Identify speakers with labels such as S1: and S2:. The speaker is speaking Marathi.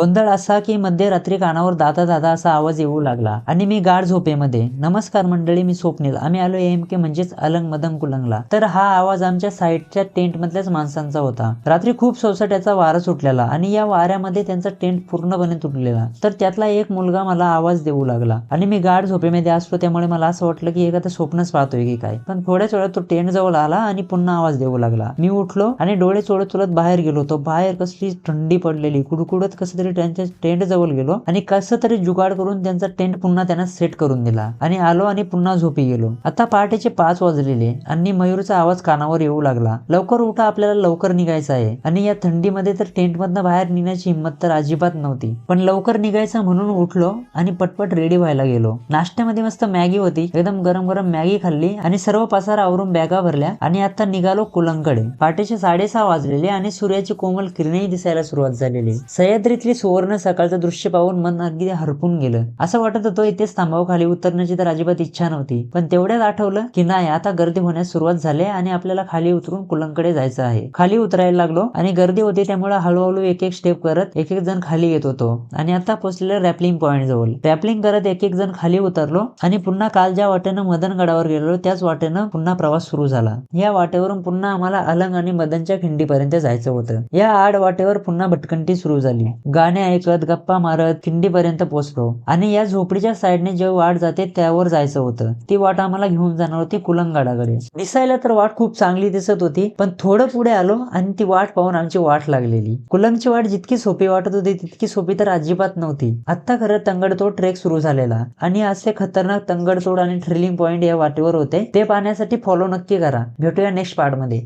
S1: गोंधळ असा की मध्यरात्री कानावर दादा दादा असा आवाज येऊ लागला आणि मी गाढ झोपेमध्ये नमस्कार मंडळी मी स्वप्नील. आम्ही आलो एम के म्हणजेच अलंग मदम कुलंगला. तर हा आवाज आमच्या साईडच्या टेंट मधल्याच माणसांचा होता. रात्री खूप सोसाट्याचा वारा सुटलेला आणि या वाऱ्यामध्ये त्यांचा टेंट पूर्णपणे तुटलेला. तर त्यातला एक मुलगा मला आवाज देऊ लागला आणि मी गाढ झोपेमध्ये असतो त्यामुळे मला असं वाटलं की एखादं स्वप्नच पाहतोय की काय. पण थोड्याच वेळात तो टेंट जवळ आला आणि पुन्हा आवाज देऊ लागला. मी उठलो आणि डोळे चोळत चोळत बाहेर गेलो. तो बाहेर कसली थंडी पडलेली कुडकुडत कसं तरी त्यांच्या टेंट जवळ गेलो आणि कसं तरी जुगाड करून त्यांचा टेंट पुन्हा त्यांना सेट करून दिला. आणि आलो आणि पुन्हा झोपी गेलो. आता पहाटेचे पाच वाजलेले आणि मयूरचा आवाज कानावर येऊ लागला. लवकर उठा आपल्याला लवकर निघायचं आहे. आणि या थंडीमध्ये तर टेंट मधनं बाहेर निघण्याची हिंमत तर अजिबात नव्हती. पण लवकर निघायचं म्हणून उठलो आणि पटपट रेडी व्हायला गेलो. नाश्त्यामध्ये मस्त मॅगी होती. एकदम गरम गरम मॅगी खाल्ली आणि सर्व पसारा आवरून बॅगा भरल्या आणि आता निघालो कुलंगकडे. पहाटेचे साडेसहा वाजलेले आणि सूर्याची कोमल किरणेही दिसायला सुरुवात झालेली. सह्याद्रीतली सुवर्ण सकाळचं दृश्य पाहून मन अगदी हरपून गेलं. असं वाटत होतं इथेच थांबाव खाली उतरण्याची तर अजिबात इच्छा नव्हती. पण तेवढ्यात आठवलं की नाही आता गर्दी होण्यास सुरुवात झाली आणि आपल्याला खाली उतरून कुलंकडे जायचं आहे. खाली उतरायला लागलो आणि गर्दी होती त्यामुळे हळूहळू एक एक स्टेप करत एक एक जण खाली येत होतो. आणि आता पोहोचलेलं रॅपलिंग पॉईंट जवळ. रॅपलिंग करत एक एक जण खाली उतरलो आणि पुन्हा काल ज्या वाटेनं मदनगडावर गेलो त्याच वाटेनं पुन्हा प्रवास सुरू झाला. या वाटेवरून पुन्हा आम्हाला अलंग आणि मदनच्या खिंडीपर्यंत जायचं होतं. या आड वाटेवर पुन्हा भटकंटी सुरू झाली. गाणे ऐकत गप्पा मारत खिंडीपर्यंत पोहोचलो आणि या झोपडीच्या साईडने जे वाट जाते त्यावर जायचं होतं. ती वाट आम्हाला घेऊन जाणार होती कुलंगडाकडे. दिसायला तर वाट खूप चांगली दिसत होती पण थोडं पुढे आलो आणि ती वाट पाहून आमची वाट लागलेली. कुलंगची वाट जितकी सोपी वाटत होती तितकी सोपी तर अजिबात नव्हती. आता खरं तंगडतोड ट्रेक सुरू झालेला. आणि असे खतरनाक तंगडतोड आणि थ्रिलिंग पॉईंट या वाटेवर होते ते पाहण्यासाठी फॉलो नक्की करा. भेटूया नेक्स्ट पार्टमध्ये.